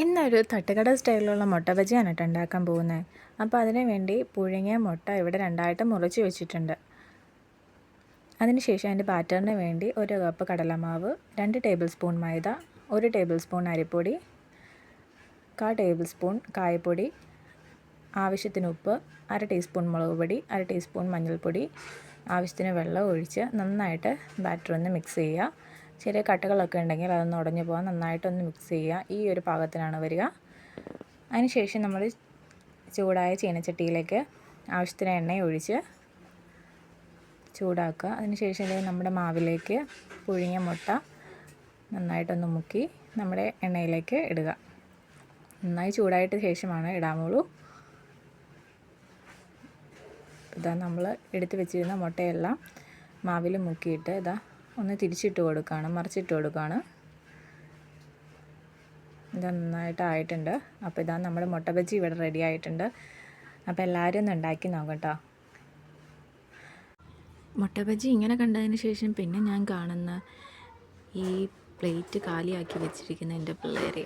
ഇന്നൊരു തട്ടുകട സ്റ്റൈലിലുള്ള മുട്ട ബജിയാണ് കേട്ടോ ഉണ്ടാക്കാൻ പോകുന്നത് അപ്പോൾ അതിന് വേണ്ടി പുഴുങ്ങിയ മുട്ട ഇവിടെ രണ്ടായിട്ട് മുറിച്ച് വെച്ചിട്ടുണ്ട്. അതിനുശേഷം അതിന്റെ പാറ്റേണിന് വേണ്ടി ഒരു കപ്പ് കടലമാവ് രണ്ട് ടേബിൾ സ്പൂൺ മൈദ ഒരു ടേബിൾ സ്പൂൺ അരിപ്പൊടി കാ ടേബിൾ സ്പൂൺ കായപ്പൊടി ആവശ്യത്തിന് ഉപ്പ് അര ടീസ്പൂൺ മുളക് പൊടി അര ടീസ്പൂൺ മഞ്ഞൾപ്പൊടി ആവശ്യത്തിന് വെള്ളം ഒഴിച്ച് നന്നായിട്ട് ബാറ്റർ ഒന്ന് മിക്സ് ചെയ്യുക. ചെറിയ കട്ടകളൊക്കെ ഉണ്ടെങ്കിൽ അതൊന്ന് ഉടഞ്ഞു പോകാൻ നന്നായിട്ടൊന്ന് മിക്സ് ചെയ്യുക. ഈ ഒരു പാകത്തിനാണ് വരിക. അതിനുശേഷം നമ്മൾ ചൂടായ ചീനച്ചട്ടിയിലേക്ക് ആവശ്യത്തിന് എണ്ണ ഒഴിച്ച് ചൂടാക്കുക. അതിനുശേഷം നമ്മുടെ മാവിലേക്ക് പുഴുങ്ങിയ മുട്ട നന്നായിട്ടൊന്ന് മുക്കി നമ്മുടെ എണ്ണയിലേക്ക് ഇടുക. നന്നായി ചൂടായിട്ട് ശേഷമാണ് ഇടാമുള്ളൂ ഇതാ നമ്മൾ എടുത്ത് വെച്ചിരുന്ന മുട്ടയെല്ലാം മാവിൽ മുക്കിയിട്ട് ഇതാ ഒന്ന് തിരിച്ചിട്ട് കൊടുക്കുകയാണ് മറിച്ചിട്ട് കൊടുക്കുകയാണ് ഇത് നന്നായിട്ട് ആയിട്ടുണ്ട് അപ്പോൾ ഇതാ നമ്മുടെ മുട്ട ബജി ഇവിടെ റെഡി ആയിട്ടുണ്ട്. അപ്പോൾ എല്ലാവരും ഒന്ന് ഉണ്ടാക്കി നോക്കട്ടോ. മുട്ട ബജി ഇങ്ങനെ കണ്ടതിന് ശേഷം പിന്നെ ഞാൻ കാണുന്ന ഈ പ്ലേറ്റ് കാലിയാക്കി വെച്ചിരിക്കുന്ന എന്റെ പിള്ളേരെ.